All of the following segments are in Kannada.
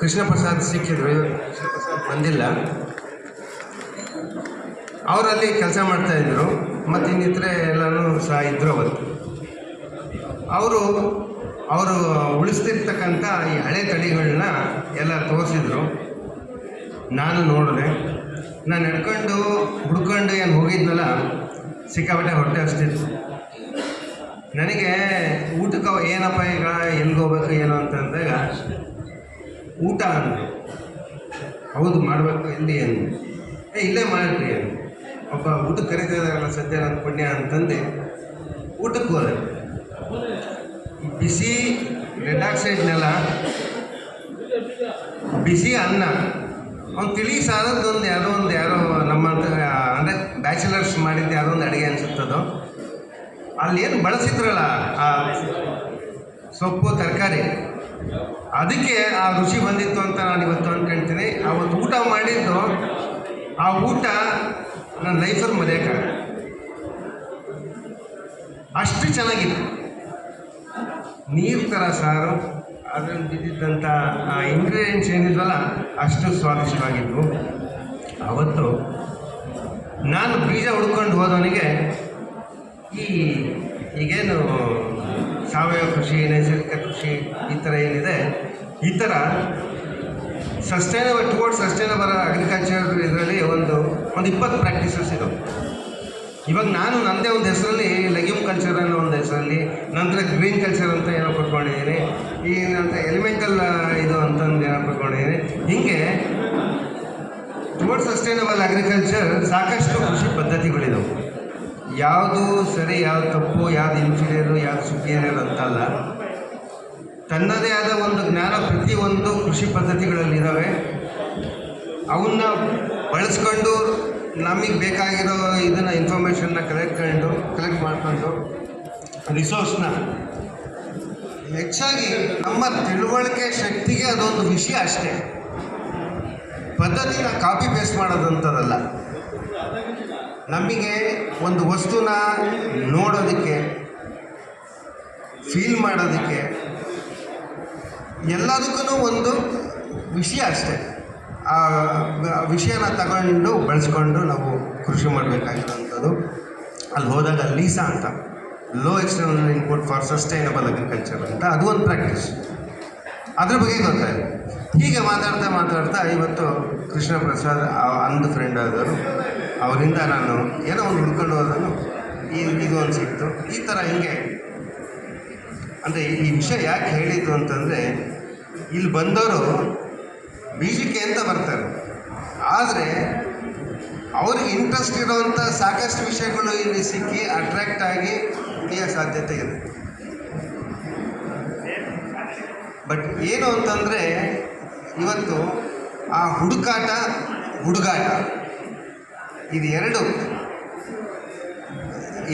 ಕೃಷ್ಣ ಪ್ರಸಾದ್ ಸಿಕ್ಕಿದ್ರು ಬಂದಿಲ್ಲ. ಅವರಲ್ಲಿ ಕೆಲಸ ಮಾಡ್ತಾ ಇದ್ರು. ಮತ್ತು ಇನ್ನಿತರೆ ಎಲ್ಲರೂ ಸಹ ಇದ್ರು ಅವತ್ತು. ಅವರು ಅವರು ಉಳಿಸ್ತಿರ್ತಕ್ಕಂಥ ಈ ಹಳೆ ತಳಿಗಳನ್ನ ಎಲ್ಲ ತೋರಿಸಿದ್ರು. ನಾನು ನೋಡಿದೆ. ನಾನು ನಡ್ಕೊಂಡು ಹುಡ್ಕೊಂಡು ಏನು ಹೋಗಿದ್ನಲ್ಲ, ಸಿಕ್ಕಾಪಟ್ಟೆ ಹೊಟ್ಟೆ ಹಸ್ತಿತ್ತು. ನನಗೆ ಊಟಕ್ಕೆ ಏನಪ್ಪ ಈಗ ಎಲ್ಲಿಗೆ ಹೋಗ್ಬೇಕು ಏನು ಅಂತಂದಾಗ ಊಟ ಅಂದರು ಹೌದು, ಮಾಡಬೇಕು ಎಲ್ಲಿ ಅಂದರು ಏ, ಇಲ್ಲೇ ಮಾಡಿರಿ ಏನು ಒಬ್ಬ ಊಟಕ್ಕೆ ಕರಿತಿದಾರಲ್ಲ ಸದ್ಯ ಪುಣ್ಯ ಅಂತಂದು. ಊಟಕ್ಕೆ ಹೋದೆ. ಬಿಸಿ ರೆಡಾಕ್ಸೈಡ್ನೆಲ್ಲ ಬಿಸಿ ಅನ್ನ. ಅವ್ನು ತಿಳಿ ಸಾರದೊಂದು ಯಾವುದೋ ಒಂದು ಯಾರೋ ನಮ್ಮ ಅಂದರೆ ಬ್ಯಾಚುಲರ್ಸ್ ಮಾಡಿದ್ದು ಯಾವುದೋ ಒಂದು ಅಡುಗೆ ಅನಿಸುತ್ತದೋ. ಅಲ್ಲಿ ಏನು ಬಳಸಿದ್ರಲ್ಲ ಆ ಸೊಪ್ಪು, ತರಕಾರಿ. ಅದಕ್ಕೆ ಆ ರುಚಿ ಬಂದಿತ್ತು ಅಂತ ನಾನು ಇವತ್ತು ಅಂದ್ಕೊಳ್ತೀನಿ ಆವತ್ತು ಊಟ ಮಾಡಿದ್ದು, ಆ ಊಟ ನನ್ನ ಲೈಫಲ್ಲಿ ಮರೆಯೋಕ್ಕಾಗಲ್ಲ. ಅಷ್ಟು ಚೆನ್ನಾಗಿತ್ತು ನೀರು ಥರ ಸಾರು, ಅದರಲ್ಲಿ ಬಿದ್ದಿದ್ದಂಥ ಆ ಇಂಗ್ರೀಡಿಯೆಂಟ್ಸ್ ಏನಿದ್ವಲ್ಲ, ಅಷ್ಟು ಸ್ವಾದಿಷ್ಟವಾಗಿದ್ವು. ಅವತ್ತು ನಾನು ಬೀಜ ಹುಡ್ಕೊಂಡು ಹೋದವನಿಗೆ ಈ ಈಗೇನು ಸಾವಯವ ಕೃಷಿ, ನೈಸರ್ಗಿಕ ಕೃಷಿ ಈ ಥರ ಏನಿದೆ. ಈ ಥರ ಸಸ್ಟೈನಬಲ್ ಟುವರ್ಡ್ಸ್ ಸಸ್ಟೈನಬಲ್ ಅಗ್ರಿಕಲ್ಚರ್ ಇದರಲ್ಲಿ ಒಂದು ಒಂದು ಇಪ್ಪತ್ತು ಪ್ರಾಕ್ಟೀಸಸ್ ಇದು ಇವಾಗ ನಾನು ನನ್ನದೇ ಒಂದು ಹೆಸರಲ್ಲಿ ಲೆಗ್ಯೂಮ್ ಕಲ್ಚರ್ ಅನ್ನೋ ಒಂದು ಹೆಸರಲ್ಲಿ, ನಂತರ ಗ್ರೀನ್ ಕಲ್ಚರ್ ಅಂತ ಏನೋ ಕೊಟ್ಕೊಂಡಿದ್ದೀನಿ, ಈ ನಂತರ ಎಲಿಮೆಂಟಲ್ ಇದು ಅಂತಂದು ಏನೋ ಕೊಟ್ಕೊಂಡಿದ್ದೀನಿ. ಹೀಗೆ ಟುವರ್ಡ್ ಸಸ್ಟೈನಬಲ್ ಅಗ್ರಿಕಲ್ಚರ್ ಸಾಕಷ್ಟು ಕೃಷಿ ಪದ್ಧತಿಗಳಿದಾವೆ. ಯಾವುದು ಸರಿ, ಯಾವುದು ತಪ್ಪು, ಯಾವುದು ಇನ್ಫೀರಿಯರು ಯಾವುದು ಸುಪೀರಿಯರ್ ಅಂತಲ್ಲ. ತನ್ನದೇ ಆದ ಒಂದು ಜ್ಞಾನ ಪ್ರತಿಯೊಂದು ಕೃಷಿ ಪದ್ಧತಿಗಳಲ್ಲಿ ಇದ್ದಾವೆ ಅವನ್ನ ಬಳಸ್ಕೊಂಡು ನಮಗೆ ಬೇಕಾಗಿರೋ ಇದನ್ನು ಇನ್ಫಾರ್ಮೇಷನ್ನ ಕಲೆಕ್ಟ್ಕೊಂಡು ಕಲೆಕ್ಟ್ ಮಾಡ್ಕೊಂಡು ರಿಸೋರ್ಸ್ನ ಹೆಚ್ಚಾಗಿ ನಮ್ಮ ತಿಳುವಳಿಕೆ ಶಕ್ತಿಗೆ ಅದೊಂದು ವಿಷಯ ಅಷ್ಟೇ. ಪದ್ಧತಿನ ಕಾಪಿ ಪೇಸ್ಟ್ ಮಾಡೋದಂಥದ್ದಲ್ಲ ನಮಗೆ ಒಂದು ವಸ್ತುನ ನೋಡೋದಕ್ಕೆ ಫೀಲ್ ಮಾಡೋದಕ್ಕೆ, ಎಲ್ಲದಕ್ಕೂ ಒಂದು ವಿಷಯ ಅಷ್ಟೇ. ಆ, ವಿಷಯನ ತಗೊಂಡು ಬಳಸ್ಕೊಂಡು ನಾವು ಕೃಷಿ ಮಾಡಬೇಕಾಗಿರೋಂಥದ್ದು ಅಲ್ಲಿ ಹೋದಾಗ ಲೀಸಾ ಅಂತ low external input for sustainable agriculture ಅಂತ, ಅದು ಒಂದು ಪ್ರಾಕ್ಟೀಸ್ ಅದ್ರ ಬಗ್ಗೆ ಗೊತ್ತಾಯಿತು ಹೀಗೆ ಮಾತಾಡ್ತಾ ಮಾತಾಡ್ತಾ ಇವತ್ತು ಕೃಷ್ಣ ಪ್ರಸಾದ್ ಅಂದು ಫ್ರೆಂಡ್ ಆದರು ಅವರಿಂದ ನಾನು ಏನೋ ಒಂದು ಹುಡ್ಕೊಂಡು ಹೋದನು. ಈ ಇದು ಒಂದು ಈ ಥರ ಹಿಂಗೆ. ಅಂದರೆ ಈ ವಿಷಯ ಯಾಕೆ ಹೇಳಿದ್ದು ಅಂತಂದರೆ, ಇಲ್ಲಿ ಬಂದವರು ಬೀಜಕ್ಕೆ ಅಂತ ಬರ್ತಾರೆ. ಆದರೆ ಅವ್ರಿಗೆ ಇಂಟ್ರೆಸ್ಟ್ ಇರೋವಂಥ ಸಾಕಷ್ಟು ವಿಷಯಗಳು ಇಲ್ಲಿ ಸಿಕ್ಕಿ ಅಟ್ರ್ಯಾಕ್ಟ್ ಆಗಿ ಉಳಿಯೋ ಸಾಧ್ಯತೆ ಇದೆ. ಬಟ್ ಏನು ಅಂತಂದರೆ, ಇವತ್ತು ಆ ಹುಡುಕಾಟ ಹುಡುಗಾಟ. ಇದು ಎರಡು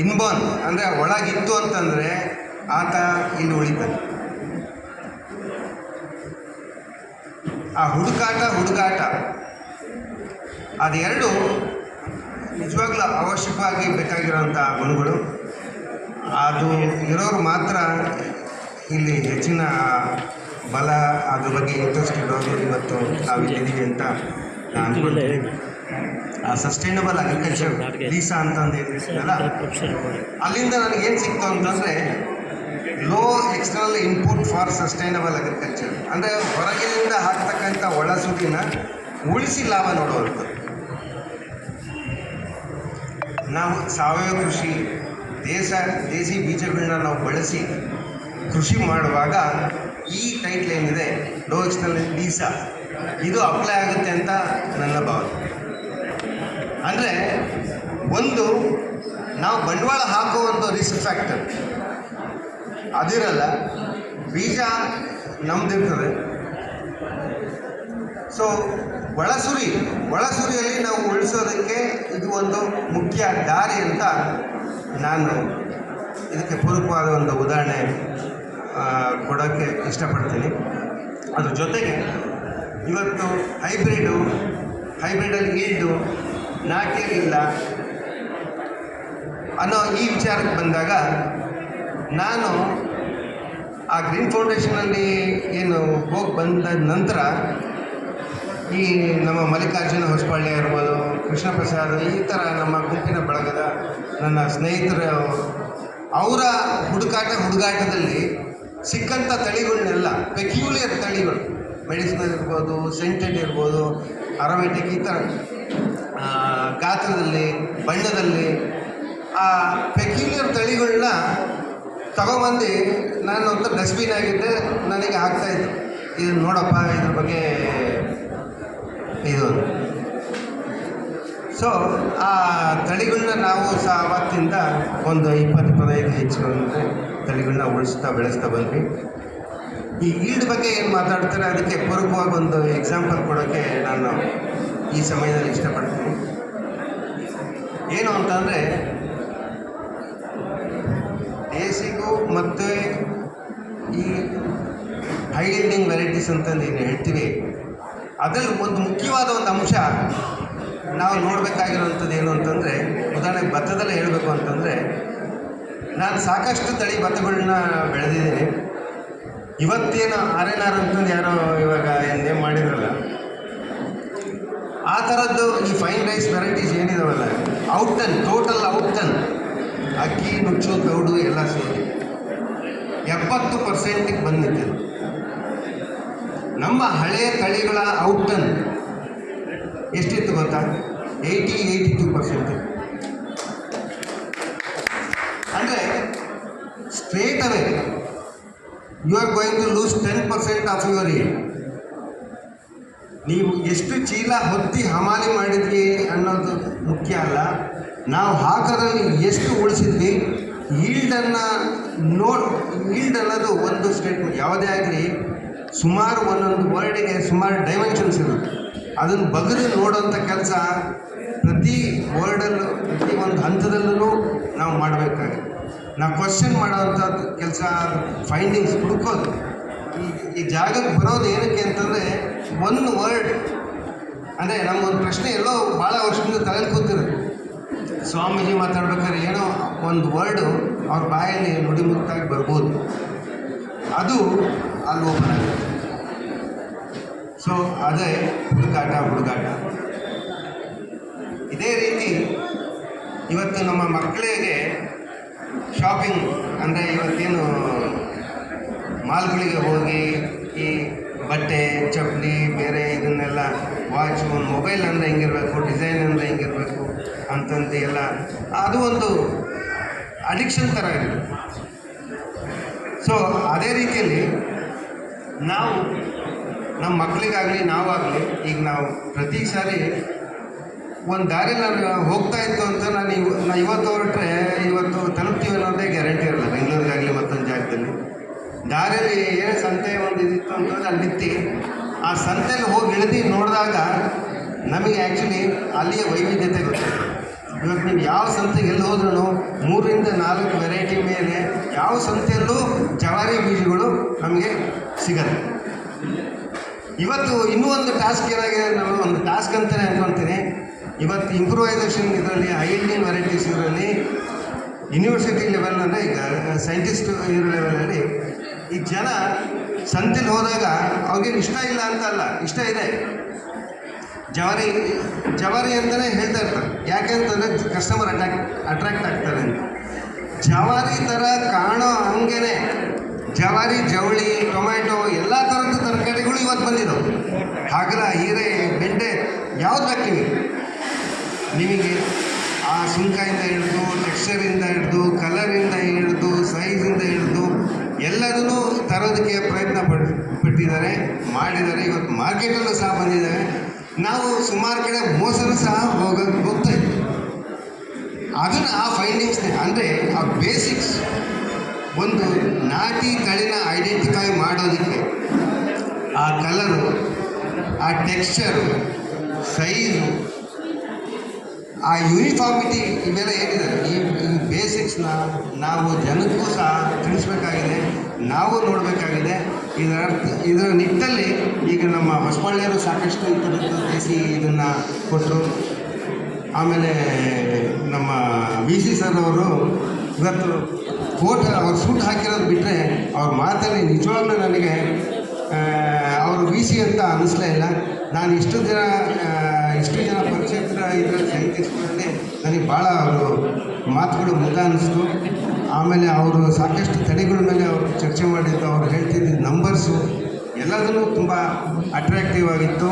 ಇನ್ಬೋನ್ ಅಂದರೆ ಒಳಗಿತ್ತು ಅಂತಂದರೆ ಆತ ಇಲ್ಲಿ ಉಳಿತಾನೆ. ಆ ಹುಡುಕಾಟ ಹುಡುಗಾಟ ಅದೆರಡು ನಿಜವಾಗ್ಲೂ ಅವಶ್ಯಕವಾಗಿ ಬೇಕಾಗಿರೋಂಥ ಗುಣಗಳು. ಅದು ಇರೋರು ಮಾತ್ರ ಇಲ್ಲಿ ಹೆಚ್ಚಿನ ಬಲ ಅದ್ರ ಬಗ್ಗೆ ಇಂಟ್ರೆಸ್ಟ್ ಇರೋರು ಇವತ್ತು ನಾವು ಇಲ್ಲಿದ್ದೀವಿ ಅಂತ ನಾನು ಅನ್ಕೊಳ್ತೀನಿ ಆ ಸಸ್ಟೈನಬಲ್ ಅಗ್ರಿಕಲ್ಚರ್ ಲೀಸಾ ಅಂತಂದು ಏನಿದೆಯಲ್ಲ ಅಲ್ಲಿಂದ ನನಗೇನು ಸಿಕ್ತು ಅಂತಂದರೆ low external input for sustainable agriculture ಅಂದರೆ ಹೊರಗಿನಿಂದ ಹಾಕ್ತಕ್ಕಂಥ ಒಳಸುರಿನ ಉಳಿಸಿ ಲಾಭ ನೋಡುವಂಥದ್ದು. ನಾವು ಸಾವಯವ ಕೃಷಿ ದೇಶ ದೇಸಿ ಬೀಜಗಳನ್ನ ನಾವು ಬಳಸಿ ಕೃಷಿ ಮಾಡುವಾಗ ಈ ಟೈಟ್ಲ್ ಏನಿದೆ? ಲೋ ಎಕ್ಸ್ಟರ್ನಲ್ ಲೀಸಾ ಇದು ಅಪ್ಲೈ ಆಗುತ್ತೆ ಅಂತ ನನ್ನ ಭಾವನೆ. ಅಂದರೆ ಒಂದು, ನಾವು ಬಂಡವಾಳ ಹಾಕೋ ಒಂದು ರಿಸ್ಕ್ ಫ್ಯಾಕ್ಟರ್ ಅದಿರಲ್ಲ, ಬೀಜ ನಮ್ದಿರ್ತದೆ ಸೊ ಒಳಸುರಿ, ಒಳಸುರಿಯಲ್ಲಿ ನಾವು ಉಳಿಸೋದಕ್ಕೆ ಇದು ಒಂದು ಮುಖ್ಯ ದಾರಿ ಅಂತ ನಾನು ಇದಕ್ಕೆ ಪೂರಕವಾದ ಒಂದು ಉದಾಹರಣೆ ಕೊಡೋಕ್ಕೆ ಇಷ್ಟಪಡ್ತೀನಿ. ಅದ್ರ ಜೊತೆಗೆ, ಇವತ್ತು ಹೈಬ್ರಿಡು ಹೈಬ್ರಿಡಲ್ಲಿ ಈಲ್ಡು ನಾಟ್ಯವಿಲ್ಲ ಅನ್ನೋ ಈ ವಿಚಾರಕ್ಕೆ ಬಂದಾಗ ನಾನು ಆ ಗ್ರೀನ್ ಫೌಂಡೇಶನಲ್ಲಿ ಏನು ಹೋಗಿ ಬಂದ ನಂತರ ಈ ನಮ್ಮ ಮಲ್ಲಿಕಾರ್ಜುನ ಹೊಸಪಳ್ಳಿ ಇರ್ಬೋದು ಕೃಷ್ಣ ಪ್ರಸಾದ್, ಈ ಥರ ನಮ್ಮ ಗುಂಪಿನ ಬಳಗದ ನನ್ನ ಸ್ನೇಹಿತರು, ಅವರ ಹುಡುಕಾಟ ಹುಡುಗಾಟದಲ್ಲಿ ಸಿಕ್ಕಂಥ ತಳಿಗಳನ್ನೆಲ್ಲ ಪೆಕ್ಯೂಲಿಯರ್ ತಳಿಗಳು, ಮೆಡಿಸಿನಲ್ ಇರ್ಬೋದು ಸೆಂಟೆಡ್ ಇರ್ಬೋದು ಅರೋಮೆಟಿಕ್ ಈ ಥರ ಗಾತ್ರದಲ್ಲಿ, ಬಣ್ಣದಲ್ಲಿ, ಆ ಪೆಕ್ಯುಲಿಯರ್ ತಳಿಗಳನ್ನ ತಗೊಂಬಂದು ನಾನು ಒಂದು ಡಸ್ಟ್ಬಿನ್ ಆಗಿದ್ದೆ, ನನಗೆ ಆಗ್ತಾಯಿತ್ತು ಇದು ನೋಡಪ್ಪ, ಇದ್ರ ಬಗ್ಗೆ ಇದು. ಸೊ ಆ ತಳಿಗಳನ್ನ ನಾವು ಸಹ ಅವತ್ತಿಂದ ಒಂದು ಇಪ್ಪತ್ತು, ಇಪ್ಪತ್ತೈದು ಅಂದರೆ ತಳಿಗಳನ್ನ ಉಳಿಸ್ತಾ, ಬೆಳೆಸ್ತಾ ಬಂದ್ವಿ. ಈ ಈಲ್ಡ್ ಬಗ್ಗೆ ಏನು ಮಾತಾಡ್ತಾರೆ, ಅದಕ್ಕೆ ಪೂರಕವಾಗಿ ಒಂದು ಎಕ್ಸಾಂಪಲ್ ಕೊಡೋಕ್ಕೆ ನಾನು ಈ ಸಮಯದಲ್ಲಿ ಇಷ್ಟಪಡ್ತೀನಿ. ಏನು ಅಂತಂದರೆ ದೇಸಿಗೂ ಮತ್ತು ಈ ಹೈ ವೆರೈಟೀಸ್ ಅಂತಂದು ಏನು ಹೇಳ್ತೀವಿ, ಅದರಲ್ಲಿ ಒಂದು ಮುಖ್ಯವಾದ ಒಂದು ಅಂಶ ನಾವು ನೋಡಬೇಕಾಗಿರುವಂಥದ್ದು ಏನು ಅಂತಂದರೆ, ಉದಾಹರಣೆಗೆ ಭತ್ತದಲ್ಲೇ ಹೇಳಬೇಕು ಅಂತಂದರೆ, ನಾನು ಸಾಕಷ್ಟು ತಳಿ ಭತ್ತಗಳನ್ನ ಬೆಳೆದಿದ್ದೀನಿ. ಇವತ್ತೇನು ಆರ್ ಎನ್ ಆರ್ ಅಂತಂದು ಯಾರೋ ಇವಾಗ ಏನೇ ಮಾಡಿದ್ರಲ್ಲ ಆ ಥರದ್ದು ಈ ಫೈನ್ ರೈಸ್ ವೆರೈಟೀಸ್ ಏನಿದಾವಲ್ಲ ಔಟನ್ ಟೋಟಲ್ ಔಟನ್ ಅಕ್ಕಿ, ನುಚ್ಚು ತೌಡು ಎಲ್ಲ ಸೇರಿ. ಎಪ್ಪತ್ತು ಪರ್ಸೆಂಟಿಗೆ ಬಂದಿದೆ. ನಮ್ಮ ಹಳೆಯ ತಳಿಗಳ ಔಟನ್ ಎಷ್ಟಿತ್ತು ಗೊತ್ತಾ? ಏಯ್ಟಿ ಏಯ್ಟಿ ಟು ಪರ್ಸೆಂಟ್ ಅಂದರೆ straight away you are going to lose ten percent of your weight ನೀವು ಎಷ್ಟು ಚೀಲ ಹೊತ್ತಿ ಹಮಾಲಿ ಮಾಡಿದ್ವಿ ಅನ್ನೋದು ಮುಖ್ಯ ಅಲ್ಲ. ನಾವು ಹಾಕೋದ್ರಲ್ಲಿ ಎಷ್ಟು ಉಳಿಸಿದ್ವಿ? ಈಲ್ಡನ್ನು ನೋಡ್, ಈಲ್ಡ್ ಅನ್ನೋದು ಒಂದು ಸ್ಟೇಟ್ಮೆಂಟ್ ಯಾವುದೇ ಆಗಲಿ, ಸುಮಾರು ಒಂದೊಂದು ವರ್ಡಿಗೆ ಸುಮಾರು ಡೈಮೆನ್ಷನ್ಸ್ ಇರುತ್ತೆ. ಅದನ್ನು ಬಗೆದು ನೋಡೋಂಥ ಕೆಲಸ ಪ್ರತಿ ವರ್ಡಲ್ಲೂ ಪ್ರತಿ ಒಂದು ಹಂತದಲ್ಲೂ ನಾವು ಮಾಡಬೇಕಾಗುತ್ತೆ. ನಾವು ಕ್ವಶನ್ ಮಾಡೋವಂಥದ್ದು ಕೆಲಸ ಫೈಂಡಿಂಗ್ಸ್ ಹುಡುಕೋದು. ಈ ಜಾಗಕ್ಕೆ ಬರೋದು ಏನಕ್ಕೆ ಅಂತಂದರೆ ಒಂದು ವರ್ಡ್ ಅಂದರೆ ನಮ್ಮೊಂದು ಪ್ರಶ್ನೆ ಎಲ್ಲೋ ಭಾಳ ವರ್ಷದಿಂದ ತಲೆಯಲ್ಲಿ ಕೂತಿರು ಸ್ವಾಮೀಜಿ ಮಾತಾಡ್ಬೇಕಾದ್ರೆ ಏನೋ ಒಂದು ವರ್ಡು ಅವ್ರ ಬಾಯಲ್ಲಿ ನುಡಿಮುತ್ತಾಗಿ ಬರ್ಬೋದು. ಅದು ಅಲ್ಲಿ ಓಪನ್ ಸೊ ಅದೇ ಹುಡುಕಾಟ ಹುಡುಗಾಟ. ಇದೇ ರೀತಿ ಇವತ್ತು ನಮ್ಮ ಮಕ್ಕಳಿಗೆ ಶಾಪಿಂಗ್ ಅಂದರೆ ಇವತ್ತೇನು ಮಾಲ್ಗಳಿಗೆ ಹೋಗಿ ಈ ಬಟ್ಟೆ, ಚಪ್ಪಲಿ, ಬೇರೆ ಇದನ್ನೆಲ್ಲ ವಾಚ್ ಒಂದು ಮೊಬೈಲ್ ಅಂದರೆ ಹೆಂಗಿರಬೇಕು ಡಿಸೈನ್ ಅಂದರೆ ಹೆಂಗಿರಬೇಕು ಅಂತಂದು ಎಲ್ಲ, ಅದು ಒಂದು ಅಡಿಕ್ಷನ್ ಥರ ಇದೆ. ಸೊ ಅದೇ ರೀತಿಯಲ್ಲಿ ನಾವು ನಮ್ಮ ಮಕ್ಕಳಿಗಾಗಲಿ ನಾವಾಗಲಿ, ಈಗ ನಾವು ಪ್ರತಿ ಸಾರಿ ಒಂದು ದಾರಿ ನಾನು ಹೋಗ್ತಾ ಇತ್ತು ಅಂತ ನಾನು ಇವ ನಾ ಇವತ್ತು ಹೊರಟ್ರೆ ಇವತ್ತು ತಲುಪ್ತೀವಿ ಅನ್ನೋದೇ ಗ್ಯಾರಂಟಿ ಇರಲ್ಲ. ಬೆಂಗಳೂರಿಗಾಗಲಿ ಮತ್ತೊಂದು ಜಾಗದಲ್ಲಿ. ದಾರಿಯಲ್ಲಿ ಏನು ಸಂತೆ ಒಂದು ಇದಿತ್ತು ಅಂತಂದ್ರೆ ಅಲ್ಲಿ ಬಿತ್ತಿ ಆ ಸಂತೆಯಲ್ಲಿ ಹೋಗಿ ಇಳಿದು ನೋಡಿದಾಗ ನಮಗೆ ಆ್ಯಕ್ಚುಲಿ ಅಲ್ಲಿಯ ವೈವಿಧ್ಯತೆ ಗೊತ್ತಿದೆ ಇವಾಗ ನೀವು ಯಾವ ಸಂತೆಗೆ ಎಲ್ಲಿ ಹೋದ್ರೂ ಮೂರರಿಂದ ನಾಲ್ಕು ವೆರೈಟಿ ಮೇಲೆ ಯಾವ ಸಂತೆಯಲ್ಲೂ ಜವಾರಿ ಬೀಜಗಳು ನಮಗೆ ಸಿಗತ್ತೆ ಇವತ್ತು ಇನ್ನೂ ಒಂದು ಟಾಸ್ಕ್ ಏನಾಗಿದೆ ನಾನು ಒಂದು ಟಾಸ್ಕ್ ಅಂತಲೇ ಅನ್ಕೊತೀನಿ. ಇವತ್ತು ಇಂಪ್ರೂವೈಸೇಷನ್ ಇದರಲ್ಲಿ ಐಲ್ಡಿನ್ ವೆರೈಟೀಸ್ ಇದರಲ್ಲಿ ಯೂನಿವರ್ಸಿಟಿ ಲೆವೆಲ್ ಅಂದರೆ ಈಗ ಸೈಂಟಿಸ್ಟ್ ಇರೋ ಲೆವೆಲಲ್ಲಿ ಈ ಜನ ಸಂತೆಲಿ ಹೋದಾಗ ಅವ್ರಿಗೇನು ಇಷ್ಟ ಇಲ್ಲ ಅಂತ ಅಲ್ಲ ಇಷ್ಟ ಇದೆ. ಜವಾರಿ ಜವಾರಿ ಅಂತಲೇ ಹೇಳ್ತಾ ಇರ್ತಾರೆ. ಯಾಕೆ ಅಂತಂದರೆ ಕಸ್ಟಮರ್ ಅಟ್ಯಾಕ್ ಅಟ್ರಾಕ್ಟ್ ಆಗ್ತಾರೆ ಅಂತ. ಜವಾರಿ ಥರ ಕಾಣೋ ಹಂಗೇನೆ. ಜವಾರಿ, ಜವಳಿ, ಟೊಮ್ಯಾಟೊ ಎಲ್ಲ ಥರದ ತರಕಾರಿಗಳು ಇವತ್ತು ಬಂದಿದ್ದವು ಹಾಗಲ ಹೀರೆ, ಬೆಂಡೆ ಯಾವ್ದು ಬೇಕು ನಿಮಗೆ ನಿಮಗೆ ಆ ಸುಂಕಾಯಿಂದ ಹಿಡಿದು ಟೆಕ್ಸ್ಚರಿಂದ ಹಿಡಿದು ಕಲರಿಂದ ಹಿಡಿದು ಸೈಜಿಂದ ಹಿಡಿದು ಎಲ್ಲದನ್ನೂ ತರೋದಕ್ಕೆ ಪ್ರಯತ್ನ ಪಡ್, ಪಟ್ಟಿದ್ದಾರೆ, ಮಾಡಿದ್ದಾರೆ, ಇವತ್ತು ಮಾರ್ಕೆಟಲ್ಲೂ ಸಹ ಬಂದಿದ್ದಾರೆ. ನಾವು ಸುಮಾರು ಕಡೆ ಮೋಸನೂ ಸಹ ಹೋಗ, ಹೋಗ್ತಾ ಇದ್ದೀವಿ ಅದನ್ನು ಆ ಫೈಂಡಿಂಗ್ಸ್ ಅಂದರೆ ಆ ಬೇಸಿಕ್ಸ್ ಒಂದು ನಾಟಿ ತಳಿನ ಐಡೆಂಟಿಫೈ ಮಾಡೋದಕ್ಕೆ ಆ ಕಲರು ಆ ಟೆಕ್ಸ್ಚರು ಸೈಜು ಆ ಯೂನಿಫಾರ್ಮಿಟಿ ಇವೆಲ್ಲ ಏನಿದೆ? ಈ ಬೇಸಿಕ್ಸ್ನ ನಾವು ಜನಕ್ಕೂ ಸಹ ತಿಳಿಸ್ಬೇಕಾಗಿದೆ, ನಾವು ನೋಡಬೇಕಾಗಿದೆ. ಇದರ ಅರ್ಥ ಇದರ ನಿಟ್ಟಲ್ಲಿ ಈಗ ನಮ್ಮ ಹೊಸಬಳ್ಳಿಯರು ಸಾಕಷ್ಟು ಈ ಥರದ್ದು ದೇಸಿ ಇದನ್ನು ಕೊಟ್ಟರು ಆಮೇಲೆ ನಮ್ಮ ವಿ ಸಿ ಸರ್ ಅವರು ಇವತ್ತು ಕೋಟ್ ಅವ್ರು ಸೂಟ್ ಹಾಕಿರೋದು ಬಿಟ್ಟರೆ ಅವ್ರ ಮಾತಲ್ಲಿ ನಿಜವಾಗ್ಲೂ ನನಗೆ ಅವರು ವಿ ಸಿ ಅಂತ ಅನ್ನಿಸ್ಲೇ ಇಲ್ಲ. ನಾನು ಇಷ್ಟು ಜನ ಇಷ್ಟು ಜನ ಪರಿಚಯ ಇದರಲ್ಲಿ ಸೈಂಟಿಸ್ಟ್ಗಳಲ್ಲಿ ನನಗೆ ಭಾಳ ಅವರು ಮಾತುಗಳು ಮುದ ಅನ್ನಿಸ್ತು ಆಮೇಲೆ ಅವರು ಸಾಕಷ್ಟು ತಡೆಗಳ ಮೇಲೆ ಅವರು ಚರ್ಚೆ ಮಾಡಿದ್ದು, ಅವ್ರು ಹೇಳ್ತಿದ್ದ ನಂಬರ್ಸು ಎಲ್ಲದನ್ನು ತುಂಬ ಅಟ್ರಾಕ್ಟಿವ್ ಆಗಿತ್ತು.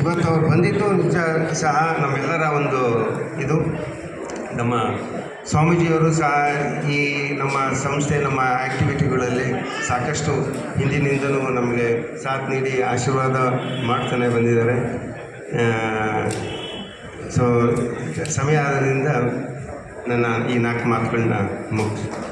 ಇವತ್ತು ಅವ್ರು ಬಂದಿದ್ದು ನಿಜ ಸಹ ನಮ್ಮೆಲ್ಲರ ಒಂದು ಇದು. ನಮ್ಮ ಸ್ವಾಮೀಜಿಯವರು ಸಹ ಈ ನಮ್ಮ ಸಂಸ್ಥೆ, ನಮ್ಮ ಆ್ಯಕ್ಟಿವಿಟಿಗಳಲ್ಲಿ ಸಾಕಷ್ಟು ಹಿಂದಿನಿಂದಲೂ ನಮಗೆ ಸಾಥ್ ನೀಡಿ ಆಶೀರ್ವಾದ ಮಾಡ್ತಾನೆ ಬಂದಿದ್ದಾರೆ. ಸೊ ಸಮಯ ಆದ್ರಿಂದ ನನ್ನ ಈ ನಾಲ್ಕು ಮಾತುಗಳನ್ನ ಮುಗಿಸ್ತೀನಿ